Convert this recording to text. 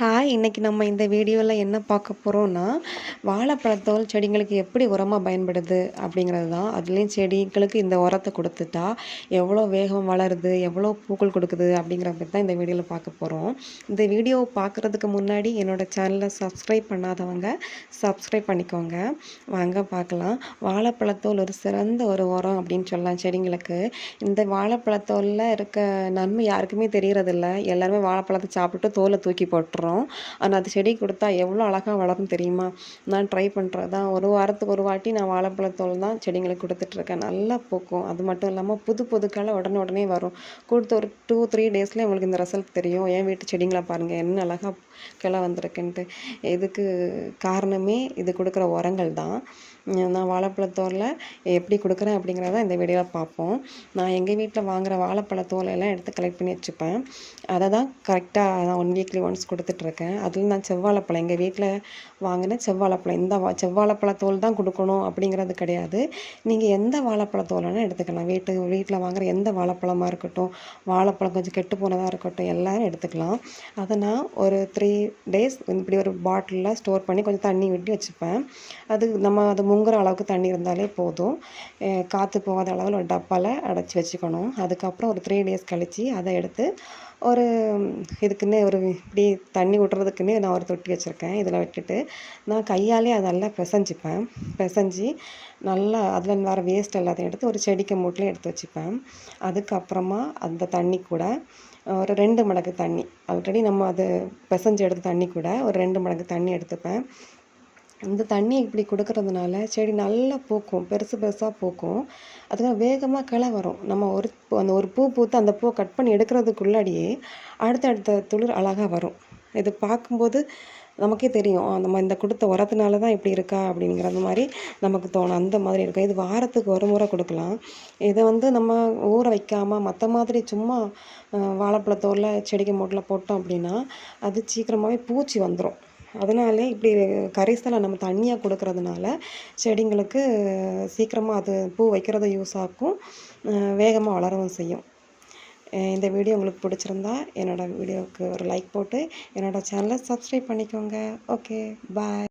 Hi இன்றைக்கி நம்ம இந்த வீடியோவில் என்ன பார்க்க போகிறோம்னா வாழைப்பழத்தோல் செடிங்களுக்கு எப்படி உரமாக பயன்படுது அப்படிங்கிறது தான் அதுலேயும் செடிங்களுக்கு இந்த உரத்தை கொடுத்துட்டா எவ்வளோ வேகம் வளருது எவ்வளோ பூக்கள் கொடுக்குது அப்படிங்கிற பற்றி தான் இந்த வீடியோவில் பார்க்க போகிறோம் இந்த வீடியோ பார்க்குறதுக்கு முன்னாடி என்னோடய சேனலை சப்ஸ்கிரைப் பண்ணாதவங்க சப்ஸ்கிரைப் பண்ணிக்கோங்க. வாங்க பார்க்கலாம். வாழைப்பழத்தோல் ஒரு சிறந்த ஒரு உரம் அப்படின்னு சொல்லலாம் செடிங்களுக்கு. இந்த வாழைப்பழத்தோலில் இருக்க நன்மை யாருக்குமே தெரியறதில்ல. எல்லாருமே வாழைப்பழத்தை சாப்பிட்டு தோலை தூக்கி போட்டுறோம். ஆனால் அது செடி கொடுத்தா எவ்வளோ அழகாக வளரும் தெரியுமா? நான் ட்ரை பண்ணுறது தான் ஒரு வாரத்துக்கு ஒரு வாட்டி நான் வாழைப்பழத்தோல் தான் செடிங்களுக்கு கொடுத்துட்ருக்கேன் நல்லா பூக்கும். அது மட்டும் இல்லாமல் புது புது களை உடனே உடனே வரும். கொடுத்த ஒரு டூ த்ரீ டேஸ்லேயே உங்களுக்கு இந்த ரிசல்ட் தெரியும். என் வீட்டு செடிங்களை பாருங்கள் என்ன அழகாக கிளை வந்திருக்குன்ட்டு. இதுக்கு காரணமே இது கொடுக்குற உரங்கள் தான். நான் வாழைப்பழத்தோலில் எப்படி கொடுக்குறேன் அப்படிங்கிறத இந்த வீடியோவில் பார்ப்போம். நான் எங்கள் வீட்டில் வாங்குகிற வாழைப்பழத்தோலெல்லாம் எடுத்து கலெக்ட் பண்ணி வச்சுப்பேன். அதை தான் கரெக்டாக நான் ஒன் வீக்லி ஒன்ஸ் கொடுத்துட்ருக்கேன். அதில் நான் செவ்வாழைப்பழம். எங்கள் வீட்டில் வாங்கின செவ்வாழைப்பழம். இந்த வா செவ்வாழைப்பழத்தோல் தான் கொடுக்கணும் அப்படிங்கிறது கிடையாது. நீங்கள் எந்த வாழைப்பழத்தோலன்னு எடுத்துக்கலாம். வீட்டு வீட்டில் வாங்குகிற எந்த வாழைப்பழமாக இருக்கட்டும் வாழைப்பழம் கொஞ்சம் கெட்டு போனதாக இருக்கட்டும் எல்லோரும் எடுத்துக்கலாம். அதை நான் ஒரு த்ரீ டேஸ் இப்படி ஒரு பாட்டிலில் ஸ்டோர் பண்ணி கொஞ்சம் தண்ணி விட்டு வச்சுப்பேன். அது நம்ம அது முங்குற அளவுக்கு தண்ணி இருந்தாலே போதும். காற்று போகாத அளவில் ஒரு டப்பாவில் அடைச்சி வச்சுக்கணும். அதுக்கப்புறம் ஒரு த்ரீ டேஸ் கழித்து அதை எடுத்து ஒரு இதுக்குன்னு ஒரு இப்படி தண்ணி விட்றதுக்குன்னு நான் ஒரு தொட்டி வச்சுருக்கேன். இதில் விட்டுட்டு நான் கையாலே அதை நல்லா பிசைஞ்சிப்பேன். பிசைஞ்சி நல்லா அதில் வர வேஸ்ட் எல்லாத்தையும் எடுத்து ஒரு செடிக்கு மூட்டிலையும் எடுத்து வச்சுப்பேன். அதுக்கப்புறமா அந்த தண்ணி கூட ஒரு ரெண்டு மடங்கு தண்ணி. ஆல்ரெடி நம்ம அது பிசைஞ்சு எடுத்த தண்ணி கூட ஒரு ரெண்டு மடங்கு தண்ணி எடுத்துப்பேன். இந்த தண்ணி இப்படி கொடுக்கறதுனால செடி நல்லா பூக்கும் பெருசு பெருசாக பூக்கும். அதுக்காக வேகமாக கிளை வரும். நம்ம ஒரு அந்த ஒரு பூ பூத்து அந்த பூவை கட் பண்ணி எடுக்கிறதுக்குள்ளாடியே அடுத்தடுத்த துளிர் அழகாக வரும். இது பார்க்கும்போது நமக்கே தெரியும் நம்ம இந்த கொடுத்த உரத்தினால தான் இப்படி இருக்கா? அப்படிங்கிறது மாதிரி நமக்கு தோணும். அந்த மாதிரி இருக்கும். இது வாரத்துக்கு ஒரு முறை கொடுக்கலாம். இதை வந்து நம்ம ஊற வைக்காமல் மற்ற மாதிரி சும்மா வாழைப்பழத்தோலில் செடிக்கு மூட்டில் போட்டோம் அப்படின்னா அது சீக்கிரமாகவே பூச்சி வந்துடும் அதனாலே இப்படி கரைசலை நம்ம தண்ணியாக கொடுக்கறதுனால செடிங்களுக்கு சீக்கிரமாக அது பூ வைக்கிறது யூஸ் ஆகும் வேகமாக வளரவும் செய்யும். இந்த வீடியோ உங்களுக்கு பிடிச்சிருந்தா என்னோடய வீடியோவுக்கு ஒரு லைக் போட்டு என்னோடய சேனலை சப்ஸ்கிரைப் பண்ணிக்கோங்க. Okay bye